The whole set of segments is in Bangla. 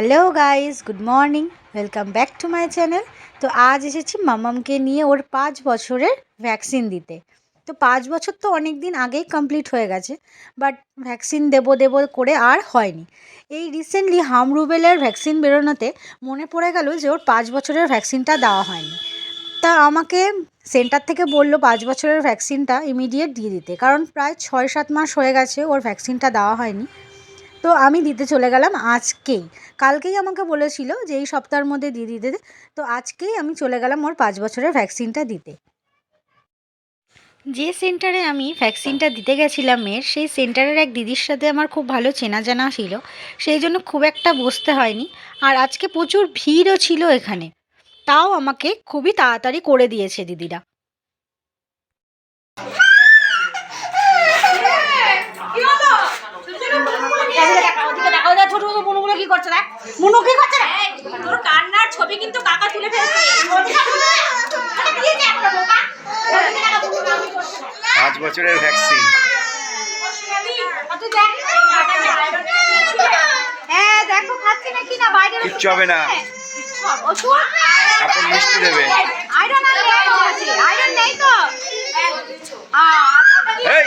Hello guys good morning welcome back to my channel তো আজ এসেছি মামামকে নিয়ে ওর পাঁচ বছরের ভ্যাকসিন দিতে। তো পাঁচ বছর তো অনেক দিন আগেই কমপ্লিট হয়ে গেছে বাট ভ্যাকসিন দেবো দেবো করে আর হয়নি। এই রিসেন্টলি হাম রুবেলের ভ্যাকসিন বেরোনোতে মনে পড়ে গেল যে ওর পাঁচ বছরের ভ্যাকসিনটা দেওয়া হয়নি। তা আমাকে সেন্টার থেকে বলল পাঁচ বছরের ভ্যাকসিনটা ইমিডিয়েট দিয়ে দিতে, কারণ প্রায় ছয় সাত মাস হয়ে গেছে ওর ভ্যাকসিনটা দেওয়া হয়নি। তো আমি দিতে চলে গেলাম আজকেই। কালকেই আমাকে বলেছিল যে এই সপ্তাহের মধ্যে দিয়ে দিতে। তো আজকেই আমি চলে গেলাম ওর পাঁচ বছরের ভ্যাকসিনটা দিতে। যে সেন্টারে আমি ভ্যাকসিনটা দিতে গেছিলাম মেয়ের, সেই সেন্টারের এক দিদির সাথে আমার খুব ভালো চেনা জানা ছিল। সেই জন্য খুব একটা বসতে হয়নি। আর আজকে প্রচুর ভিড়ও ছিল এখানে। তাও আমাকে খুবই তাড়াতাড়ি করে দিয়েছে দিদিরা। তোর কান্নার ছবি কিন্তু কাকা তুলে ফেলছে। পাঁচ বছরের ভ্যাকসিন হ্যাঁ দেখো খাচ্ছে নাকি না? বাইরে কিচ্ছু হবে না। ওষুধ এখন মিষ্টি দেবে। আয়রন আছে আয়রন নেই তো আচ্ছা। এই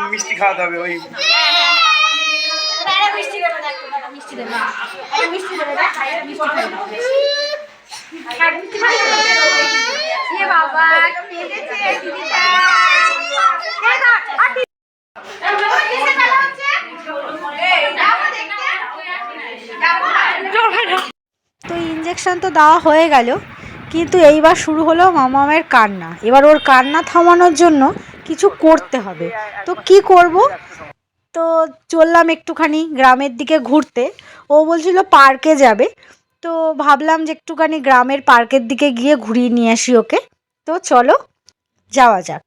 হচ্ছে? যাব দেখতে? যাব? তো ইঞ্জেকশন তো দেওয়া হয়ে গেল কিন্তু এইবার শুরু হলো মামামের কান্না এবার ওর কান্না থামানোর জন্য কিছু করতে হবে। তো কি করব? তো চললাম একটুখানি গ্রামের দিকে ঘুরতে। ও বলছিল পার্কে যাবে। তো ভাবলাম যে একটুখানি গ্রামের পার্কের দিকে গিয়ে ঘুরিয়ে নিয়ে আসি ওকে। তো চলো, যাওয়া যাক।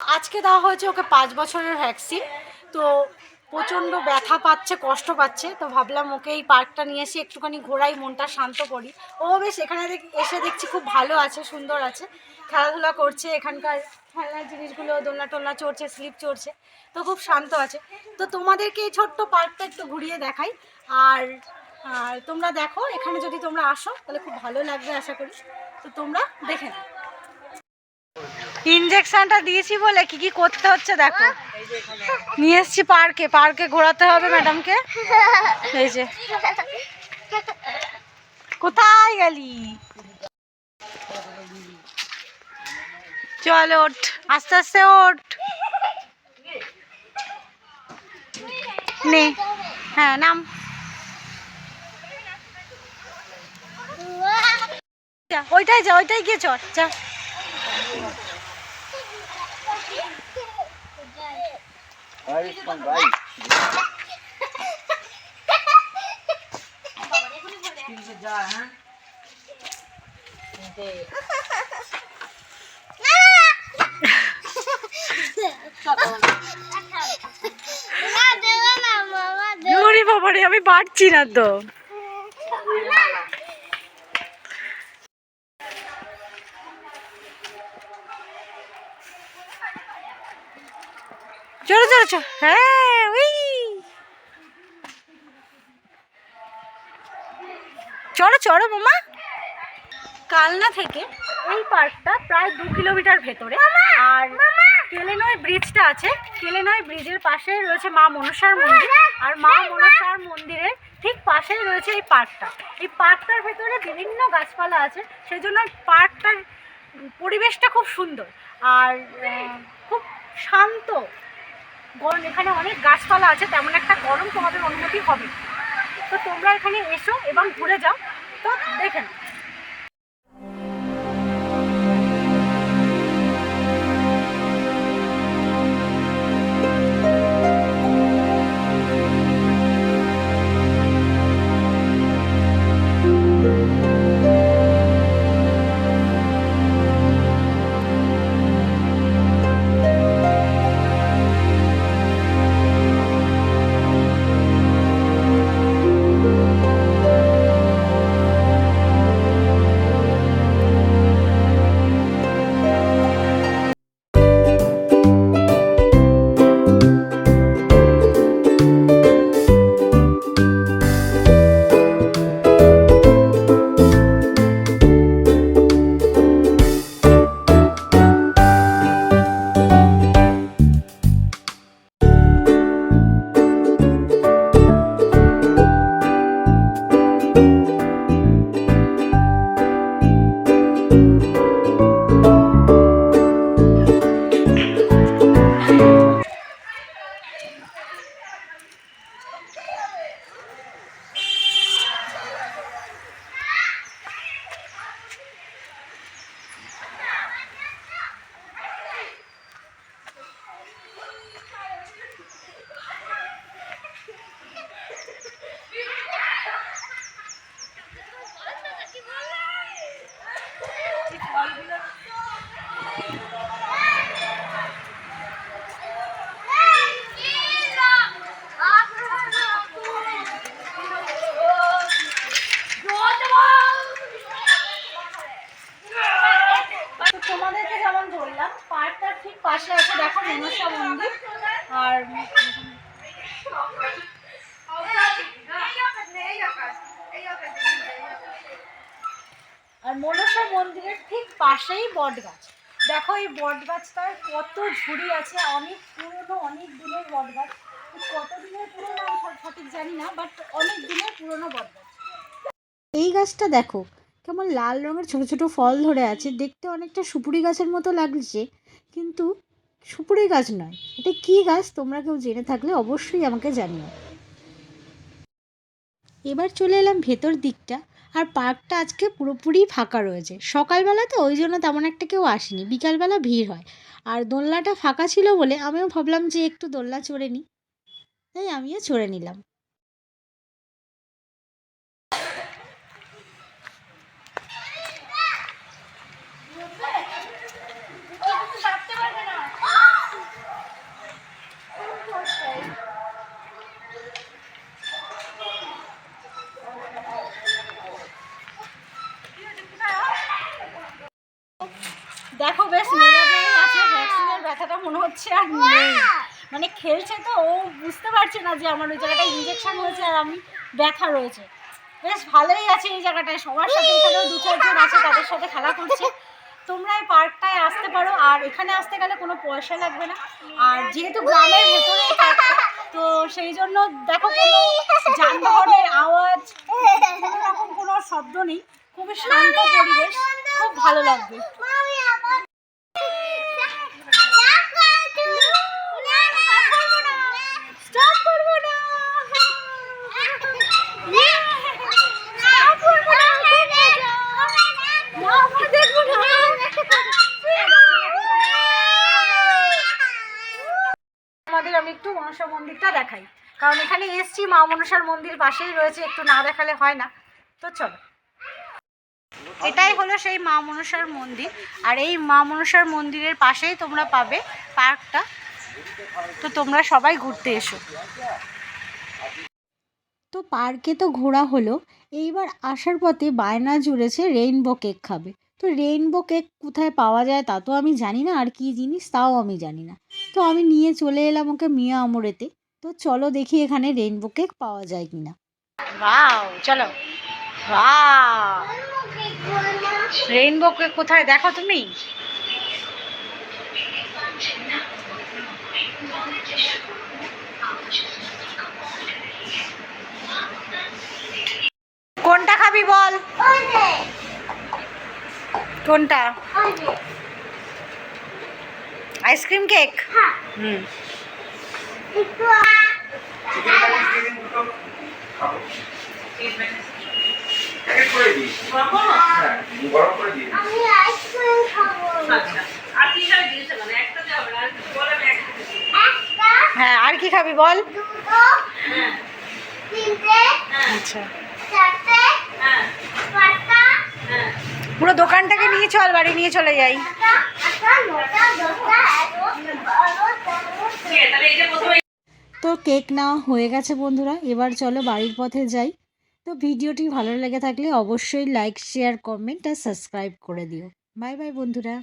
আজকে দেওয়া হয়েছে ওকে পাঁচ বছরের ভ্যাকসিন। তো প্রচণ্ড ব্যথা পাচ্ছে, কষ্ট পাচ্ছে, তো ভাবলাম ওকে এই পার্কটা নিয়ে এসে একটুখানি ঘোরাই, মনটা শান্ত করি। ও বেশ এখানে এসে দেখছি খুব ভালো আছে, সুন্দর আছে। খেলাধুলা করছে, এখানকার খেলনার জিনিসগুলো, দোলনা টোলনা চড়ছে, স্লিপ চড়ছে, তো খুব শান্ত আছে। তো তোমাদেরকে এই ছোট্ট পার্কটা একটু ঘুরিয়ে দেখাই। আর আর তোমরা দেখো, এখানে যদি তোমরা আসো, তাহলে খুব ভালো লাগবে, আশা করি। তো তোমরা দেখে নাও। ইঞ্জেকশনটা দিয়েছি বলে কি কি করতে হচ্ছে দেখো। নিয়ে এসছি পার্কে পার্কে ঘোরাতে হবে ম্যাডামকে এই যে। কোথায় গেলি? চল ওঠ, আস্তে আস্তে ওঠ। নে হ্যাঁ নাম। ওইটাই যা, ওইটাই গিয়ে চল, যা। বাবারে আমি পারছি না তো। চলো চলো চলো। হ্যাঁ ওই চলো চলো মামা। কালনা থেকে এই পার্কটা প্রায় দু কিলোমিটার ভেতরে। আর কেলেনয় ব্রিজটা আছে। কেলেনয় ব্রিজের পাশে রয়েছে মা মনসার মন্দির। আর মা মনসার মন্দিরের ঠিক পাশেই রয়েছে এই পার্কটা। এই পার্কটার ভেতরে বিভিন্ন গাছপালা আছে। সেই জন্য পার্কটার পরিবেশটা খুব সুন্দর। আর খুব শান্ত। গরম এখানে অনেক গাছপালা আছে, তেমন একটা গরম তোমাদের অনুভূতি হবে। তো তোমরা এখানে এসো এবং ঘুরে যাও। তো দেখে আর মনসা মন্দিরের ঠিক পাশেই বট গাছ দেখো এই বট গাছটার কত ঝুড়ি আছে, অনেক পুরনো, অনেক দিনের বট গাছ কত দিনের পুরনো আমি সঠ- সঠিক জানি না বাট অনেক দিনের পুরনো বট গাছ এই গাছটা দেখো, কেমন লাল রঙের ছোট ছোট ফল ধরে আছে। দেখতে অনেকটা সুপুরি গাছের মতো লাগছে, কিন্তু সুপুরি গাছ নয়, এটা কি গাছ তোমরা কেউ জেনে থাকলে অবশ্যই আমাকে জানিও। এবার চলে এলাম ভেতর দিকটা, আর পার্কটা আজকে পুরোপুরি ফাঁকা রয়েছে। সকালবেলা তো ওই জন্য তেমন একটা কেউ আসেনি, বিকালবেলা ভিড় হয়। আর দোলনাটা ফাঁকা ছিল বলে আমিও ভাবলাম যে একটু দোলনা চড়ে নিই তাই আমিও চড়ে নিলাম দেখো বেশ মেজাজেই আছে ভ্যাকসিনের ব্যথাটা মনে হচ্ছে আর নেই। মানে খেলছে তো, ও বুঝতে পারছে না যে আমার ওই জায়গাটায় ইঞ্জেকশন হয়েছে আর আমি ব্যথা রয়েছে। বেশ ভালোই আছে এই জায়গাটায়, সবার সাথে এখানেও দু চারজন আছে, তাদের সাথে খেলা করছে। তোমরা এই পার্কটায় আসতে পারো, আর এখানে আসতে গেলে কোনো পয়সা লাগবে না। আর যেহেতু গ্রামের ভেতরে তো সেই জন্য দেখো কোনো যানবাহনের আওয়াজ, কোনো রকম কোনো শব্দ নেই। খুবই শান্ত পরিবেশ, খুব ভালো লাগবে। কারণ এখানে এসছি, মা মনসার মন্দির পাশেই রয়েছে, একটু না দেখালে হয় না। তো চলো। এটাই হলো সেই মা মনসার মন্দির। আর এই মা মনসার মন্দিরের পাশেই তোমরা পাবে পার্কটা। তো তোমরা সবাই ঘুরতে এসো। তো পার্কে তো ঘোরা হলো। এইবার আসার পথে বায়না জুড়েছে রেইনবো কেক খাবে। তো রেইনবো কেক কোথায় পাওয়া যায় তা তো আমি জানি না, আর কি জিনিস তাও আমি জানি না। তো আমি নিয়ে চলে এলাম ওকে মিয়া আমরেতে। তো চলো দেখি এখানে রেইনবো কেক পাওয়া যায় কিনা। ওয়াও চলো। রেইনবো কেক কোথায় দেখো তুমি? কোনটা খাবি বল? কোনটা? আইসক্রিম কেক হুম। হ্যাঁ আচ্ছা আর কি খাবে বলে? আচ্ছা। পুরো দোকানটাকে নিয়ে চল, বাড়ি নিয়ে চলে যাই। তো কেক নেওয়া হয়ে গেছে বন্ধুরা, এবার চলো বাড়ির পথে যাই। তো ভিডিওটি ভালো লেগে থাকলে অবশ্যই লাইক শেয়ার কমেন্ট আর সাবস্ক্রাইব করে দিও। বাই বাই বন্ধুরা।